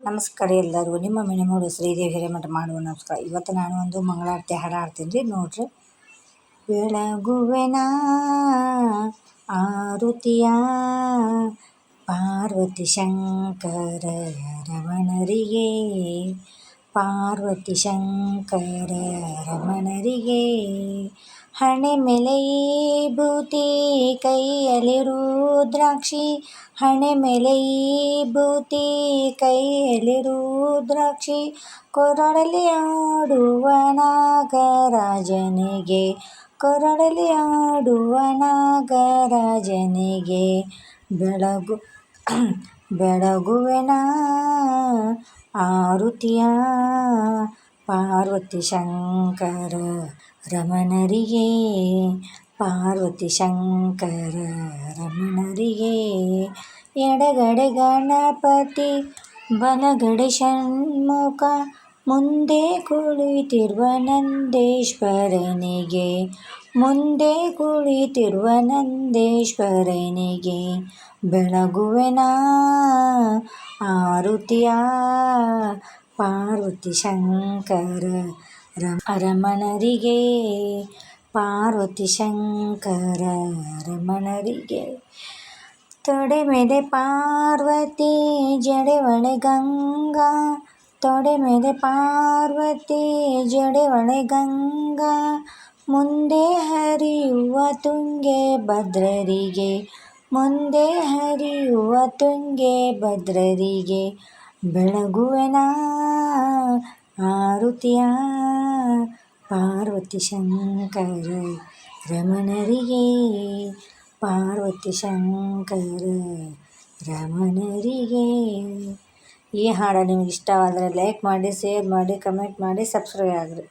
ನಮಸ್ಕಾರ ಎಲ್ಲರಿಗೂ ನಿಮ್ಮ ಮನೆ ಮೂಡು ಶ್ರೀದೇವಿ ಹಿರೇಮಠ ಮಾಡುವ ನಮಸ್ಕಾರ ಇವತ್ತು ನಾನು ಒಂದು ಮಂಗಳಾರತಿ ಹಾಡು ಹಾಡ್ತೀನಿ ರೀ ನೋಡ್ರಿ ಬೆಳಗುವೆನ ಆರುತಿಯ ಪಾರ್ವತಿ ಶಂಕರ ರಮಣರಿಗೆ ಪಾರ್ವತಿ ಶಂಕರ ರಮಣರಿಗೆ ಹಣೆ ಮೇಲೆ ಭೂತಿ ಕೈಯಲ್ಲಿ ರುದ್ರಾಕ್ಷಿ. ಹಣೆ ಮೇಲೆ ಭೂತಿ ಕೈಯಲ್ಲಿ ರುದ್ರಾಕ್ಷಿ. ಕೊರಳಲ್ಲಿ ಆಡುವ ನಾಗರಾಜನಿಗೆ ಕೊರಳಲ್ಲಿ ಆಡುವ ನಾಗರಾಜನಿಗೆ ಬೆಳಗು, ಬೆಳಗುವೆನ? ಆರುತಿಯ ಪಾರ್ವತಿ ಶಂಕರ ರಮಣರಿಗೆ ಪಾರ್ವತಿ ಶಂಕರ ರಮಣರಿಗೆ ಎಡಗಡೆ ಗಣಪತಿ ಬಲಗಡೆ ಷಣ್ಮುಖ ಮುಂದೆ ಕುಳಿತಿರುವ ನಂದೇಶ್ವರನಿಗೆ, ಮುಂದೆ ಕುಳಿತಿರುವ ನಂದೇಶ್ವರನಿಗೆ ಬೆಳಗುವೆನ? ಆರುತಿಯ ಪಾರ್ವತಿ ಶಂಕರ ರಮಣರಿಗೆ ಪಾರ್ವತಿ ಶಂಕರ ರಮಣರಿಗೆ ತೊಡೆ ಮೇಲೆ ಪಾರ್ವತಿ, ಜಡೆ ಗಂಗಾ ತೊಡೆ ಮೇಲೆ ಪಾರ್ವತಿ, ಜಡೆ ಒಳೆ ಗಂಗಾ, ಮುಂದೆ ಹರಿಯುವ ತುಂಗೆ ಭದ್ರರಿಗೆ, ಮುಂದೆ ಹರಿಯುವ ತುಂಗೆ ಭದ್ರರಿಗೆ, ಬೆಳಗುವೆನ ಆರುತಿಯ ಪಾರ್ವತಿ ಶಂಕರ ರಮಣರಿಗೆ, ಪಾರ್ವತಿ ಶಂಕರ ರಮಣರಿಗೆ. ಈ ಹಾಡು ನಿಮಗೆ ಇಷ್ಟವಾದರೆ ಲೈಕ್ ಮಾಡಿ ಶೇರ್ ಮಾಡಿ ಕಮೆಂಟ್ ಮಾಡಿ ಸಬ್ಸ್ಕ್ರೈಬ್ ಆಗಿರಿ.